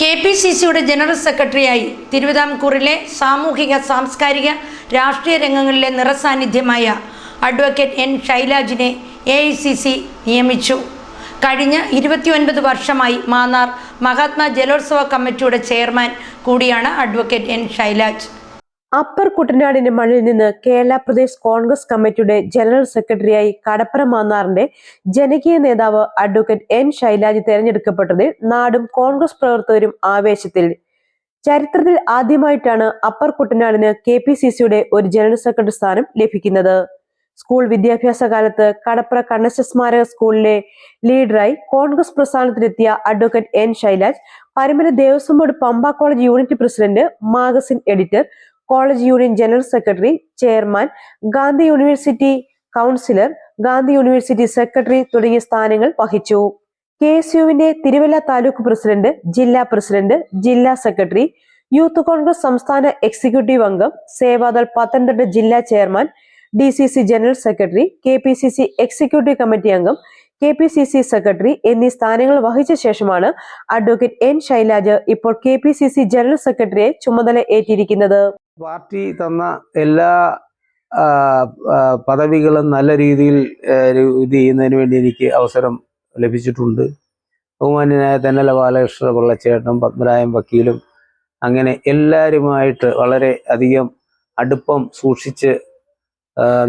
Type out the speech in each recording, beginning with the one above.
K P C സിയുടെ general സെക്രട്ടറിയായി തിരുവിതാംകൂറിലെ സാമൂഹിക സാംസ്കാരിക രാഷ്ട്രീയ രംഗങ്ങളിലെ നിറസാന്നിധ്യമായ അഡ്വക്കേറ്റ് എൻ ഷൈലാജിനെ എ ഐ സി സി നിയമിച്ചു. കഴിഞ്ഞ ഇരുപത്തിയൊൻപത് വർഷമായി മാന്നാർ മഹാത്മാ ജലോത്സവ കമ്മിറ്റിയുടെ ചെയർമാൻ കൂടിയാണ് അഡ്വക്കേറ്റ് എൻ ഷൈലാജ് അപ്പർ കുട്ടനാടിന്റെ മണ്ണിൽ നിന്ന് കേരള പ്രദേശ് കോൺഗ്രസ് കമ്മിറ്റിയുടെ ജനറൽ സെക്രട്ടറിയായി കടപ്പുറം മാന്നാറിന്റെ ജനകീയ നേതാവ് അഡ്വക്കേറ്റ് എൻ ശൈലാജ് തെരഞ്ഞെടുക്കപ്പെട്ടതിൽ നാടും കോൺഗ്രസ് പ്രവർത്തകരും ആവേശത്തിൽ. ചരിത്രത്തിൽ ആദ്യമായിട്ടാണ് അപ്പർ കുട്ടനാടിന് കെ പി സി സിയുടെ ഒരു ജനറൽ സെക്രട്ടറി സ്ഥാനം ലഭിക്കുന്നത്. സ്കൂൾ വിദ്യാഭ്യാസ കാലത്ത് കടപ്പുറ കണ്ണശ സ്മാരക സ്കൂളിലെ ലീഡറായി കോൺഗ്രസ് പ്രസ്ഥാനത്തിലെത്തിയ അഡ്വക്കേറ്റ് എൻ ശൈലാജ് പരമ്പര Devaswom board Pampa college unit president magazine editor college union general secretary chairman Gandhi university councillor Gandhi university secretary തുടങ്ങിയ സ്ഥാനങ്ങൾ വഹിച്ചു. കെ എസ് യുവിന്റെ തിരുവല്ല താലൂക്ക് പ്രസിഡന്റ് ജില്ലാ പ്രസിഡന്റ് ജില്ലാ സെക്രട്ടറി യൂത്ത് കോൺഗ്രസ് സംസ്ഥാന എക്സിക്യൂട്ടീവ് അംഗം സേവാദൾ പത്തനംതിട്ട ജില്ലാ chairman D C C general secretary K P C C executive committee അംഗം K P C C secretary എന്നീ സ്ഥാനങ്ങൾ വഹിച്ച ശേഷമാണ് അഡ്വക്കേറ്റ് എൻ ശൈലാജ് ഇപ്പോൾ K P C C general സെക്രട്ടറിയെ ചുമതല ഏറ്റിരിക്കുന്നത്. പാർട്ടി തന്ന എല്ലാ പദവികളും നല്ല രീതിയിൽ ഇത് ചെയ്യുന്നതിന് വേണ്ടി എനിക്ക് അവസരം ലഭിച്ചിട്ടുണ്ട്. ബഹുമാന്യനായ തെന്നല ബാലകൃഷ്ണ പിള്ളച്ചേട്ടനും പത്മരായം വക്കീലും അങ്ങനെ എല്ലാവരുമായിട്ട് വളരെ അധികം അടുപ്പം സൂക്ഷിച്ച്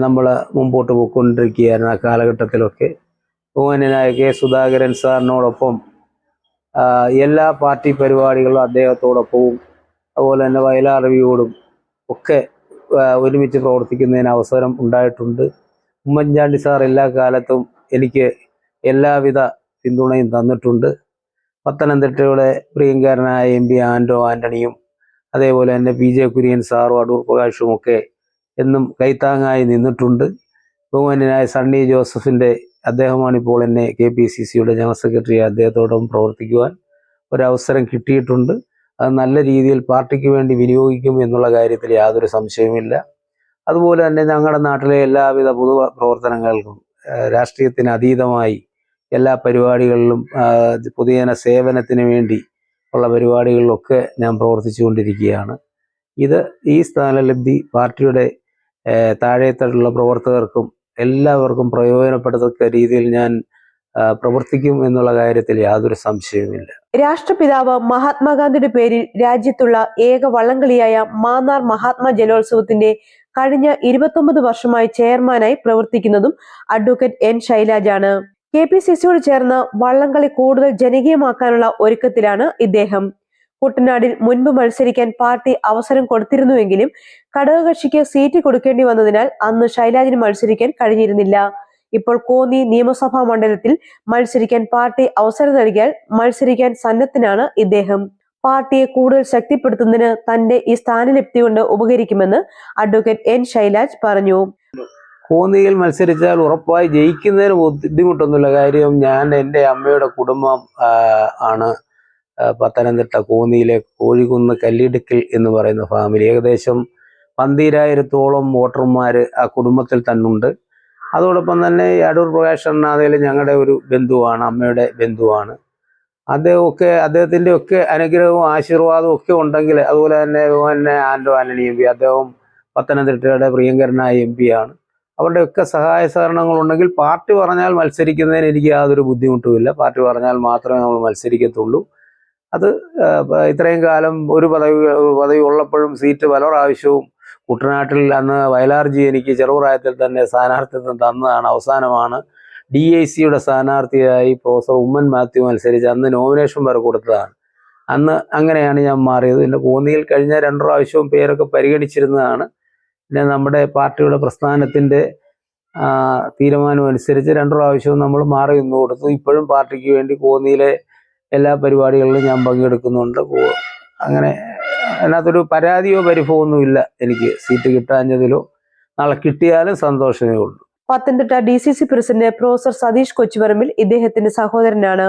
നമ്മൾ മുമ്പോട്ട് പോയിക്കൊണ്ടിരിക്കുകയായിരുന്നു ആ കാലഘട്ടത്തിലൊക്കെ. ബഹുമാന്യനായ കെ സുധാകരൻ സാറിനോടൊപ്പം എല്ലാ പാർട്ടി പരിപാടികളും അദ്ദേഹത്തോടൊപ്പവും അതുപോലെ തന്നെ വയലാർ രവിയോടും ഒക്കെ ഒരുമിച്ച് പ്രവർത്തിക്കുന്നതിന് അവസരം ഉണ്ടായിട്ടുണ്ട്. ഉമ്മൻചാണ്ടി സാർ എല്ലാ കാലത്തും എനിക്ക് എല്ലാവിധ പിന്തുണയും തന്നിട്ടുണ്ട്. പത്തനംതിട്ടയുടെ പ്രിയങ്കരനായ എം പി ആൻഡോ ആന്റണിയും അതേപോലെ തന്നെ പി ജെ കുര്യൻ സാറും അടൂർ പ്രകാശും ഒക്കെ എന്നും കൈത്താങ്ങായി നിന്നിട്ടുണ്ട്. ബഹുമാന്യനായ സണ്ണി ജോസഫിന്റെ അദ്ദേഹമാണ് ഇപ്പോൾ എന്നെ കെ പി സി സിയുടെ ജനറൽ സെക്രട്ടറി അദ്ദേഹത്തോടൊപ്പം പ്രവർത്തിക്കുവാൻ ഒരവസരം കിട്ടിയിട്ടുണ്ട്. അത് നല്ല രീതിയിൽ പാർട്ടിക്ക് വേണ്ടി വിനിയോഗിക്കും എന്നുള്ള കാര്യത്തിൽ യാതൊരു സംശയവുമില്ല. അതുപോലെ തന്നെ ഞങ്ങളുടെ നാട്ടിലെ എല്ലാവിധ പൊതു പ്രവർത്തനങ്ങൾക്കും രാഷ്ട്രീയത്തിന് അതീതമായി എല്ലാ പരിപാടികളിലും പൊതുജന സേവനത്തിന് വേണ്ടി ഉള്ള പരിപാടികളിലൊക്കെ ഞാൻ പ്രവർത്തിച്ചുകൊണ്ടിരിക്കുകയാണ്. ഇത് ഈ സ്ഥാനലബ്ധി പാർട്ടിയുടെ താഴെത്തട്ടുള്ള പ്രവർത്തകർക്കും എല്ലാവർക്കും പ്രയോജനപ്പെടത്തക്ക രീതിയിൽ ഞാൻ പ്രവർത്തിക്കും എന്നുള്ള കാര്യത്തിൽ യാതൊരു സംശയവുമില്ല. രാഷ്ട്രപിതാവ് മഹാത്മാഗാന്ധിയുടെ പേരിൽ രാജ്യത്തുള്ള ഏക വള്ളംകളിയായ മാന്നാർ മഹാത്മാ ജലോത്സവത്തിന്റെ കഴിഞ്ഞ ഇരുപത്തൊമ്പത് വർഷമായി ചെയർമാനായി പ്രവർത്തിക്കുന്നതും അഡ്വക്കേറ്റ് എൻ ശൈലാജാണ്. കെ പി സി സിയോട് ചേർന്ന് വള്ളംകളി കൂടുതൽ ജനകീയമാക്കാനുള്ള ഒരുക്കത്തിലാണ് ഇദ്ദേഹം. കുട്ടനാടിൽ മുൻപ് മത്സരിക്കാൻ പാർട്ടി അവസരം കൊടുത്തിരുന്നുവെങ്കിലും ഘടകകക്ഷിക്ക് സീറ്റ് കൊടുക്കേണ്ടി വന്നതിനാൽ അന്ന് ശൈലാജിന് മത്സരിക്കാൻ കഴിഞ്ഞിരുന്നില്ല. ഇപ്പോൾ കോന്നി നിയമസഭാ മണ്ഡലത്തിൽ മത്സരിക്കാൻ പാർട്ടി അവസരം നൽകിയാൽ മത്സരിക്കാൻ സന്നദ്ധനാണ് ഇദ്ദേഹം. പാർട്ടിയെ കൂടുതൽ ശക്തിപ്പെടുത്തുന്നതിന് തന്റെ ഈ സ്ഥാനലബ്ധി കൊണ്ട് ഉപകരിക്കുമെന്ന് അഡ്വക്കേറ്റ് എൻ ശൈലാജ് പറഞ്ഞു. കോന്നിയിൽ മത്സരിച്ചാൽ ഉറപ്പായി ജയിക്കുന്നതിന് ബുദ്ധിമുട്ടൊന്നുമില്ല. കാര്യം ഞാൻ എന്റെ അമ്മയുടെ കുടുംബം ആണ് പത്തനംതിട്ട കോന്നിയിലെ കോഴിക്കുന്ന് കല്ലിടുക്കൽ എന്ന് പറയുന്ന ഫാമിലി. ഏകദേശം പന്തിരായിരത്തോളം വോട്ടർമാർ ആ കുടുംബത്തിൽ തന്നുണ്ട്. അതോടൊപ്പം തന്നെ അടൂർ പ്രകാശ് അണ്ണാതയിൽ ഞങ്ങളുടെ ഒരു ബന്ധുവാണ് അമ്മയുടെ ബന്ധുവാണ്. അദ്ദേഹമൊക്കെ അദ്ദേഹത്തിന്റെ ഒക്കെ അനുഗ്രഹവും ആശീർവാദവും ഒക്കെ ഉണ്ടെങ്കിൽ അതുപോലെ തന്നെ തന്നെ ആൻഡോ ആന്റണി എം പി അദ്ദേഹം പത്തനംതിട്ടയുടെ പ്രിയങ്കരനായ എം പി ആണ്. അവരുടെയൊക്കെ സഹായ സഹകരണങ്ങളുണ്ടെങ്കിൽ പാർട്ടി പറഞ്ഞാൽ മത്സരിക്കുന്നതിന് എനിക്ക് യാതൊരു ബുദ്ധിമുട്ടുമില്ല. പാർട്ടി പറഞ്ഞാൽ മാത്രമേ നമ്മൾ മത്സരിക്കത്തുള്ളൂ. അത് ഇത്രയും കാലം ഒരു പദവി പദവി ഉള്ളപ്പോഴും സീറ്റ് പല പ്രാവശ്യവും കുട്ടനാട്ടിൽ അന്ന് വയലാർജി എനിക്ക് ചെറുപ്രായത്തിൽ തന്നെ സ്ഥാനാർത്ഥിത്വം തന്നതാണ് അവസാനമാണ്. ഡി ഐ സിയുടെ സ്ഥാനാർത്ഥിയായി പ്രൊഫസർ ഉമ്മൻ മാത്യു മത്സരിച്ച് അന്ന് നോമിനേഷൻ വരെ കൊടുത്തതാണ്. അന്ന് അങ്ങനെയാണ് ഞാൻ മാറിയത്. പിന്നെ കോന്നിയിൽ കഴിഞ്ഞ രണ്ടു പ്രാവശ്യവും പേരൊക്കെ പരിഗണിച്ചിരുന്നതാണ്. പിന്നെ നമ്മുടെ പാർട്ടിയുടെ പ്രസ്ഥാനത്തിന്റെ തീരുമാനം അനുസരിച്ച് രണ്ടു പ്രാവശ്യവും നമ്മൾ മാറി നിന്ന് കൊടുത്തു. ഇപ്പോഴും പാർട്ടിക്ക് വേണ്ടി കോന്നിയിലെ എല്ലാ പരിപാടികളിലും ഞാൻ പങ്കെടുക്കുന്നുണ്ട്. അങ്ങനെ അതിനകത്തൊരു പരാതിയോ പരിഭവമൊന്നും ഇല്ല. എനിക്ക് സീറ്റ് കിട്ടാഞ്ഞതിലോ നാളെ കിട്ടിയാലും സന്തോഷമേ ഉള്ളൂ. Pathanamthitta D C C president professor Satheesh Kochuparambil ഇദ്ദേഹത്തിന്റെ സഹോദരനാണ്.